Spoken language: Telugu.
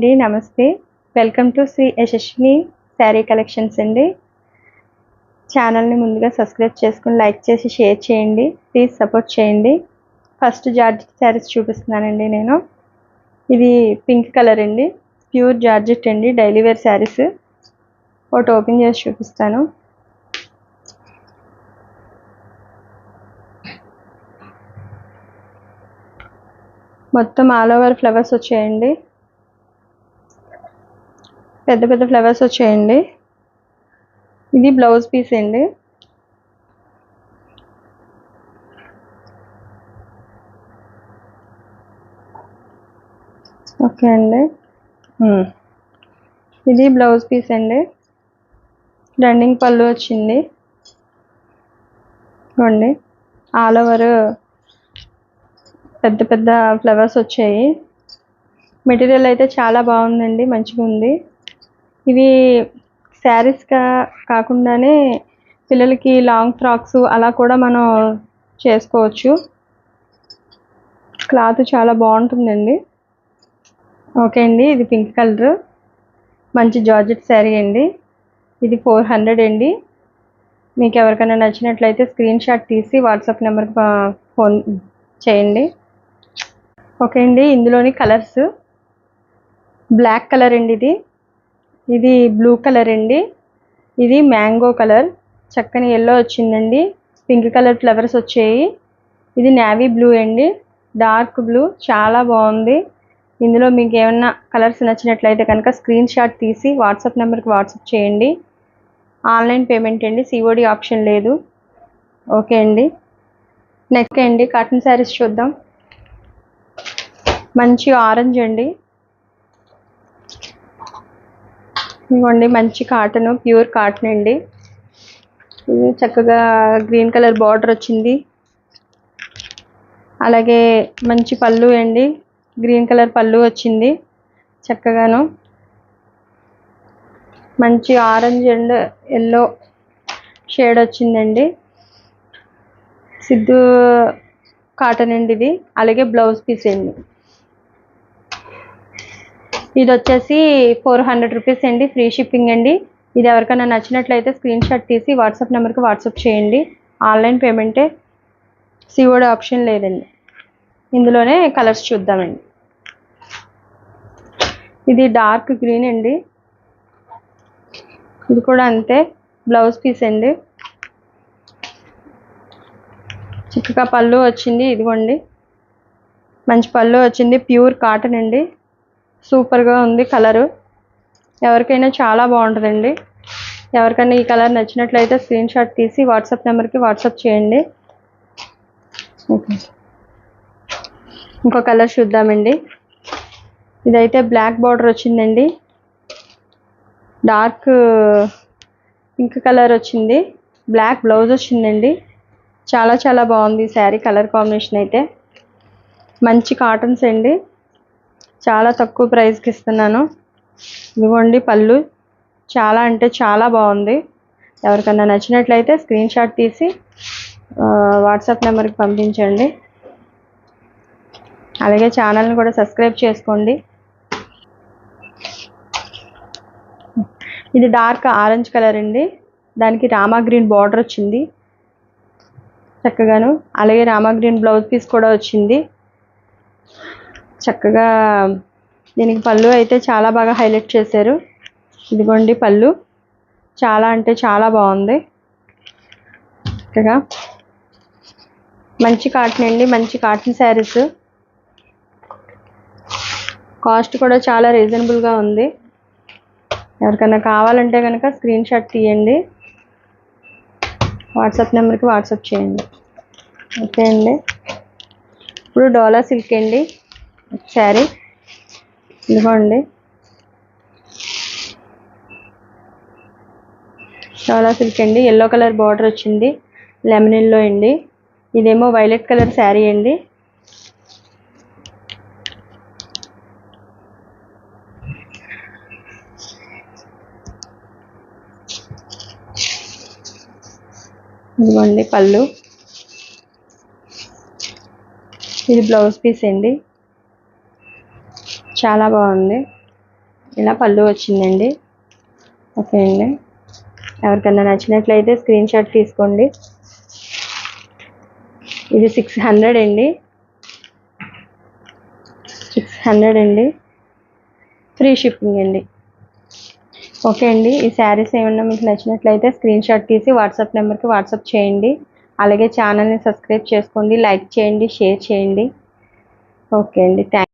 అండి నమస్తే. Welcome to Shri Yashaswini sari collections అండి. ఛానల్ని ముందుగా సబ్స్క్రైబ్ చేసుకుని లైక్ చేసి షేర్ చేయండి. ప్లీజ్ సపోర్ట్ చేయండి. ఫస్ట్ జార్జెట్ శారీస్ చూపిస్తున్నానండి నేను. ఇది పింక్ కలర్ అండి. ప్యూర్ జార్జెట్ అండి డైలీ వేర్ శారీస్ ఒకటి ఓపెన్ చేసి చూపిస్తాను. మొత్తం ఆల్ ఓవర్ ఫ్లవర్స్ వచ్చాయండి. పెద్ద పెద్ద ఫ్లవర్స్ వచ్చాయండి. ఇది బ్లౌజ్ పీస్ అండి. ఓకే అండి. ఇది బ్లౌజ్ పీస్ అండి. రన్నింగ్ పళ్ళు వచ్చింది. ఇవ్వండి ఆల్ ఓవర్ పెద్ద పెద్ద ఫ్లవర్స్ వచ్చాయి. మెటీరియల్ అయితే చాలా బాగుందండి మంచిగా ఉంది ఇవి శారీస్గా కాకుండానే పిల్లలకి లాంగ్ ఫ్రాక్స్ అలా కూడా మనం చేసుకోవచ్చు. క్లాత్ చాలా బాగుంటుందండి. ఓకే అండి ఇది పింక్ కలర్. మంచి జార్జెట్ శారీ అండి. ఇది ఫోర్ హండ్రెడ్ అండి. మీకు ఎవరికైనా నచ్చినట్లయితే స్క్రీన్ షాట్ తీసి వాట్సాప్ నెంబర్కి ఫోన్ చేయండి. ఓకే అండి ఇందులోని కలర్స్. బ్లాక్ కలర్ అండి ఇది. ఇది బ్లూ కలర్ అండి. ఇది మ్యాంగో కలర్ చక్కని ఎల్లో వచ్చిందండి. పింక్ కలర్ ఫ్లవర్స్ వచ్చాయి. ఇది నేవీ బ్లూ అండి. డార్క్ బ్లూ చాలా బాగుంది. ఇందులో మీకు ఏమన్నా కలర్స్ నచ్చినట్లయితే కనుక స్క్రీన్ షాట్ తీసి వాట్సాప్ నెంబర్కి వాట్సాప్ చేయండి. ఆన్లైన్ పేమెంట్ అండి. సిఓడి ఆప్షన్ లేదు. ఓకే అండి. నెక్స్ట్ అండి. కాటన్ శారీస్ చూద్దాం. మంచి ఆరెంజ్ అండి. ఇదిగోండి మంచి కాటన్ ప్యూర్ కాటన్ అండి. ఇది చక్కగా గ్రీన్ కలర్ బార్డర్ వచ్చింది. అలాగే మంచి పళ్ళు అండి గ్రీన్ కలర్ పళ్ళు వచ్చింది చక్కగాను. మంచి ఆరెంజ్ అండ్ ఎల్లో షేడ్ వచ్చిందండి. సిద్ధు కాటన్ అండి ఇది. అలాగే బ్లౌజ్ పీస్ అండి. ఇది వచ్చేసి ఫోర్ హండ్రెడ్ రూపీస్ అండి ఫ్రీ షిప్పింగ్ అండి. ఇది ఎవరికైనా నచ్చినట్లయితే స్క్రీన్ షాట్ తీసి వాట్సాప్ నెంబర్కి వాట్సాప్ చేయండి. ఆన్లైన్ పేమెంటే సిఓడి ఆప్షన్ లేదండి. ఇందులోనే కలర్స్ చూద్దామండి. ఇది డార్క్ గ్రీన్ అండి. ఇది కూడా అంతే బ్లౌజ్ పీస్ అండి. చిక్కగా పళ్ళు వచ్చింది ఇదిగోండి. మంచి పళ్ళు వచ్చింది ప్యూర్ కాటన్ అండి. సూపర్గా ఉంది కలరు. ఎవరికైనా చాలా బాగుంటుందండి. ఎవరికైనా ఈ కలర్ నచ్చినట్లయితే స్క్రీన్ షాట్ తీసి వాట్సాప్ నెంబర్కి వాట్సాప్ చేయండి. ఇంకో కలర్ చూద్దామండి. ఇదైతే బ్లాక్ బార్డర్ వచ్చిందండి. డార్క్ పింక్ కలర్ వచ్చింది. బ్లాక్ బ్లౌజ్ వచ్చిందండి. చాలా చాలా బాగుంది ఈ శారీ కలర్ కాంబినేషన్ అయితే. మంచి కాటన్స్ అండి. చాలా తక్కువ ప్రైస్కి ఇస్తున్నాను. ఇదిగోండి పళ్ళు. చాలా అంటే చాలా బాగుంది. ఎవరికైనా నచ్చినట్లయితే స్క్రీన్ షాట్ తీసి వాట్సాప్ నెంబర్కి పంపించండి. అలాగే ఛానల్ని కూడా సబ్స్క్రైబ్ చేసుకోండి. ఇది డార్క్ ఆరెంజ్ కలర్ అండి. దానికి రామా గ్రీన్ బార్డర్ వచ్చింది. చక్కగాను. అలాగే రామా గ్రీన్ బ్లౌజ్ పీస్ కూడా వచ్చింది. చక్కగా దీనికి పళ్ళు అయితే చాలా బాగా హైలైట్ చేశారు. ఇదిగోండి పళ్ళు. చాలా అంటే చాలా బాగుంది. చక్కగా మంచి కాటన్ అండి మంచి కాటన్ శారీస్. కాస్ట్ కూడా చాలా రీజనబుల్గా ఉంది. ఎవరికైనా కావాలంటే కనుక స్క్రీన్ షాట్ తీయండి. వాట్సాప్ నెంబర్కి వాట్సాప్ చేయండి. ఓకే అండి. ఇప్పుడు డోలా సిల్క్ అండి. శారీ ఇదిగోండి. చాలా సిల్క్ అండి. ఎల్లో కలర్ బార్డర్ వచ్చింది. లెమనిల్లో అండి. ఇదేమో వైలెట్ కలర్ శారీ అండి. ఇదిగోండి పళ్ళు. ఇది బ్లౌజ్ పీస్ అండి. చాలా బాగుంది. ఇలా పళ్ళు వచ్చిందండి. ఓకే అండి ఎవరికైనా నచ్చినట్లయితే స్క్రీన్ షాట్ తీసుకోండి. ఇది సిక్స్ హండ్రెడ్ అండి. సిక్స్ హండ్రెడ్ అండి. ఫ్రీ షిప్పింగ్ అండి. ఓకే అండి. ఈ శారీస్ ఏమన్నా మీకు నచ్చినట్లయితే స్క్రీన్ షాట్ తీసి వాట్సాప్ నెంబర్కి వాట్సాప్ చేయండి. అలాగే ఛానల్ని సబ్స్క్రైబ్ చేసుకోండి. లైక్ చేయండి షేర్ చేయండి. ఓకే అండి. థ్యాంక్